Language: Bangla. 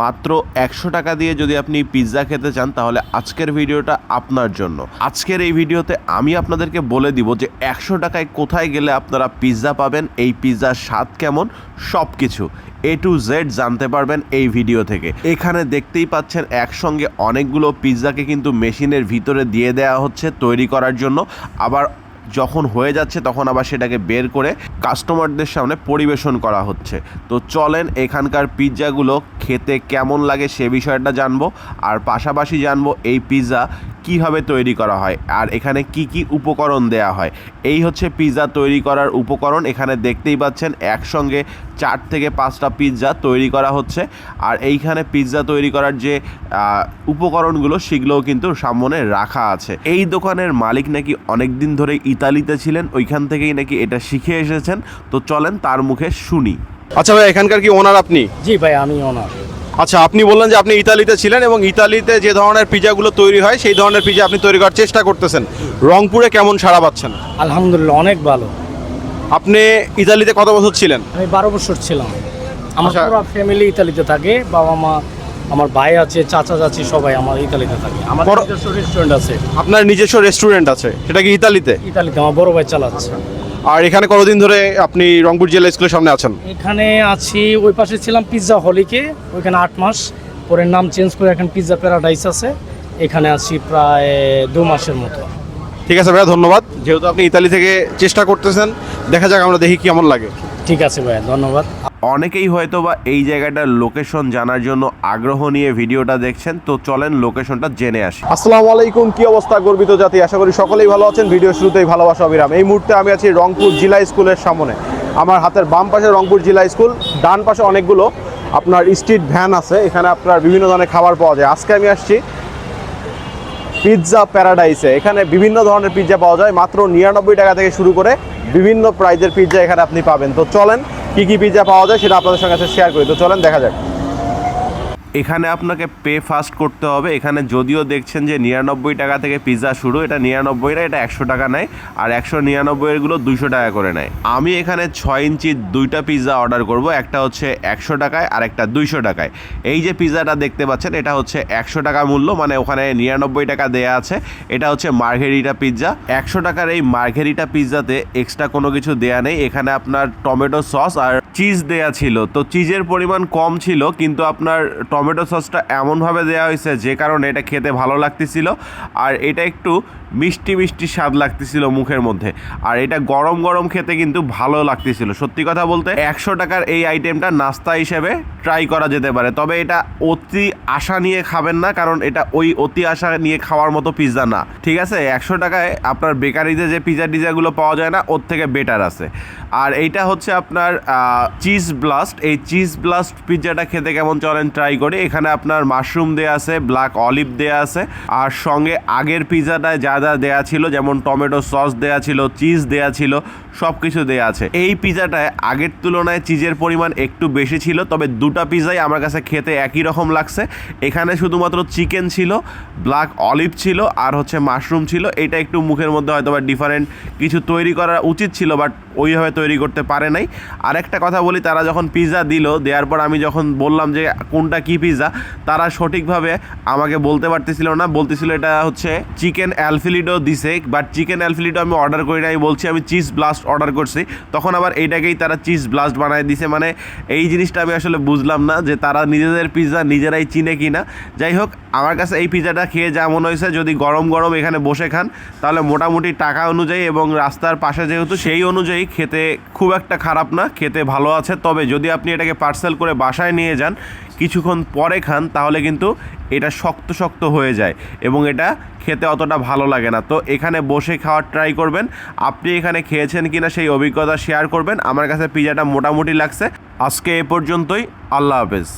মাত্র একশো টাকা দিয়ে যদি আপনি পিৎজা খেতে চান, তাহলে আজকের ভিডিওটা আপনার জন্য। আজকের এই ভিডিওতে আমি আপনাদেরকে বলে দিব যে একশো টাকায় কোথায় গেলে আপনারা পিৎজা পাবেন, এই পিৎজার স্বাদ কেমন সব কিছু এ টু জেড জানতে পারবেন এই ভিডিও থেকে। এখানে দেখতেই পাচ্ছেন একসঙ্গে অনেকগুলো পিৎজাকে কিন্তু মেশিনের ভিতরে দিয়ে দেওয়া হচ্ছে তৈরি করার জন্য। আবার যখন হয়ে যাচ্ছে তখন আবার সেটাকে বের করে কাস্টমারদের সামনে পরিবেশন করা হচ্ছে। তো চলেন এখানকার পিৎজাগুলো খেতে কেমন লাগে সে বিষয়টা জানব। আর পাশাপাশি জানব এই পিৎজা কীভাবে তৈরি করা হয় আর এখানে কি কি উপকরণ দেয়া হয়। এই হচ্ছে পিৎজা তৈরি করার উপকরণ। এখানে দেখতেই পাচ্ছেন একসঙ্গে চার থেকে পাঁচটা পিৎজা তৈরি করা হচ্ছে। আর এইখানে পিৎজা তৈরি করার যে উপকরণগুলো সেগুলোও কিন্তু সামনে রাখা আছে। এই দোকানের মালিক নাকি অনেক দিন ধরে ইতালিতে ছিলেন ওইখান থেকেই নাকি এটা শিখে এসেছেন। তো চলেন তার মুখে শুনি। আচ্ছা ভাই এখানকার কি ওনার আপনি? জি ভাই আমি ওনার আচ্ছা আপনি বললেন যে আপনি ইতালিতে ছিলেন এবং ইতালিতে যে ধরনের পিজাগুলো তৈরি হয় সেই ধরনের পিজা আপনি তৈরি করার চেষ্টা করতেছেন। রংপুরে কেমন সাড়া পাচ্ছেন? আলহামদুলিল্লাহ অনেক ভালো। আপনি ইতালিতে কত বছর ছিলেন? আমি বারো বছর ছিলাম। আমার আচ্ছা। পুরো ফ্যামিলি ইতালিতে থাকে বাবা মা আমার ভাই আছে চাচা চাচি সবাই আমার ইতালিতে থাকে। আমার নিজস্ব রেস্টুরেন্ট আছে। আপনার নিজস্ব রেস্টুরেন্ট আছে সেটা কি ইতালিতে? ইতালিতে আমার বড় ভাই চালাচ্ছে। আর এখানে কতদিন ধরে আপনি রংপুর জেলা স্কুলের সামনে আছেন? এখানে আছি ওই পাশে ছিলাম পিৎজা হলিকে ওইখানে আট মাস। পরে নাম চেঞ্জ করে এখন পিৎজা প্যারাডাইস আছে। এখানে আছি প্রায় দু মাসের মতো। ঠিক আছে ভাইয়া ধন্যবাদ। যেহেতু আপনি ইতালি থেকে চেষ্টা করতেছেন দেখা যাক আমরা দেখি কেমন লাগে। ঠিক আছে ভাইয়া ধন্যবাদ। অনেকেই হয়তো বা এই জায়গাটার লোকেশন জানার জন্য আগ্রহ নিয়ে ভিডিওটা দেখছেন, তো চলেন লোকেশনটা জেনে আসি। আসসালামু আলাইকুম, কি অবস্থা গর্বিত জাতি? আশা করি সকলেই ভালো আছেন। ভিডিও শুরুতেই ভালোবাসা, অবিরাম। এই মুহূর্তে আমি আছি রংপুর জেলা স্কুলের সামনে। আমার হাতের বাম পাশে রংপুর জেলা স্কুল, ডান পাশে অনেকগুলো আপনার স্ট্রিট ভ্যান আছে। এখানে আপনার বিভিন্ন ধরনের খাবার পাওয়া যায়। আজকে আমি আসছি পিৎজা প্যারাডাইসে এখানে বিভিন্ন ধরনের পিৎজা পাওয়া যায়। মাত্র নিরানব্বই টাকা থেকে শুরু করে বিভিন্ন প্রাইজের পিৎজা এখানে আপনি পাবেন। তো চলেন কি কী পিজা পাওয়া যায় সেটা আপনাদের সঙ্গে শেয়ার করি। তো চলেন দেখা যাক। এখানে আপনাকে পে ফাস্ট করতে হবে। এখানে যদিও দেখছেন যে নিরানব্বই টাকা থেকে পিৎজা শুরু, এটা নিরানব্বই না, এটা একশো টাকা নেয়। আর একশো নিরানব্বইয়েরগুলো দুইশো টাকা করে নেয়। আমি এখানে ছয় ইঞ্চির দুইটা পিৎজা অর্ডার করব, একটা হচ্ছে একশো টাকায় আর একটা দুইশো টাকায়। এই যে পিৎজাটা দেখতে পাচ্ছেন, এটা হচ্ছে একশো টাকা মূল্য মানে ওখানে নিরানব্বই টাকা দেয়া আছে। এটা হচ্ছে মার্ঘেরিটা পিৎজা একশো টাকার এই মার্ঘেরিটা পিৎজাতে এক্সট্রা কোনো কিছু দেয়া নেই। এখানে আপনার টমেটো সস আর চিজ দেয়া ছিল। তো চিজের পরিমাণ কম ছিল, কিন্তু আপনার টমেটো সসটা এমনভাবে দেওয়া হয়েছে যে কারণে এটা খেতে ভালো লাগতেছিল আর এটা একটু মিষ্টি মিষ্টি স্বাদ লাগতেছিল মুখের মধ্যে। আর এটা গরম গরম খেতে কিন্তু ভালো লাগতেছিল। সত্যি কথা বলতে একশো টাকার এই আইটেমটা নাস্তা হিসেবে ট্রাই করা যেতে পারে। তবে এটা অতি আশা নিয়ে খাবেন না, কারণ এটা ওই অতি আশা নিয়ে খাওয়ার মতো পিৎজা না। ঠিক আছে? একশো টাকায় আপনার বেকারিতে যে পিৎজা টিজাগুলো পাওয়া যায় না, ওর থেকে বেটার আছে। আর এইটা হচ্ছে আপনার চিজ ব্লাস্ট এই চিজ ব্লাস্ট পিৎজাটা খেতে কেমন চলেন ট্রাই করি এখানে আপনার মাশরুম দেয়া আছে ব্ল্যাক অলিভ দেয়া আছে, আর সঙ্গে আগের পিৎজাটায় যা যা দেয়া ছিল, যেমন টমেটো সস দেয়া ছিল চিজ দেয়া ছিল সব কিছু দেয়া আছে। এই পিৎজাটায় আগের তুলনায় চিজের পরিমাণ একটু বেশি ছিল, তবে দুটো পিৎজাই আমার কাছে খেতে একই রকম লাগছে। এখানে শুধুমাত্র চিকেন ছিল ব্ল্যাক অলিভ ছিল, আর হচ্ছে মাশরুম ছিল। এটা একটু মুখের মধ্যে হয়তো বা ডিফারেন্ট কিছু তৈরি করা উচিত ছিল বাট ওইভাবে তৈরি করতে পারে নাই। আর একটা কথা বলি, তারা যখন পিৎজা দিল, দেওয়ার পর আমি যখন বললাম যে কোনটা কি পিৎজা তারা সঠিকভাবে আমাকে বলতে পারতেছিল না। বলতেছিল এটা হচ্ছে চিকেন অ্যালফিলিডো দিছে বাট চিকেন অ্যালফিলিডো আমি অর্ডার করি নাই, বলছি আমি চিজ ব্লাস্ট অর্ডার করছি। তখন আবার এইটাকেই তারা চিজ ব্লাস্ট বানায় দিছে। মানে এই জিনিসটা আমি আসলে বুঝলাম না যে তারা নিজেদের পিৎজা নিজেরাই চিনে কি না যাই হোক, আমার কাছে এই পিৎজাটা খেয়ে যা মনে হয়েছে, যদি গরম গরম এখানে বসে খান, তাহলে মোটামুটি টাকা অনুযায়ী এবং রাস্তার পাশে যেহেতু, সেই অনুযায়ী খেতে খুব একটা খারাপ না, খেতে ভালো আছে। তবে যদি আপনি এটাকে পার্সেল করে বাসায় নিয়ে যান, কিছুক্ষণ পরে খান, তাহলে কিন্তু এটা শক্ত শক্ত হয়ে যায় এবং এটা খেতে অতটা ভালো লাগে না। তো এখানে বসে খাওয়ার ট্রাই করবেন। আপনি এখানে খেয়েছেন কিনা সেই অভিজ্ঞতা শেয়ার করবেন। আমার কাছে পিজাটা মোটামুটি লাগছে। আজকে এ পর্যন্তই। আল্লাহ হাফেজ।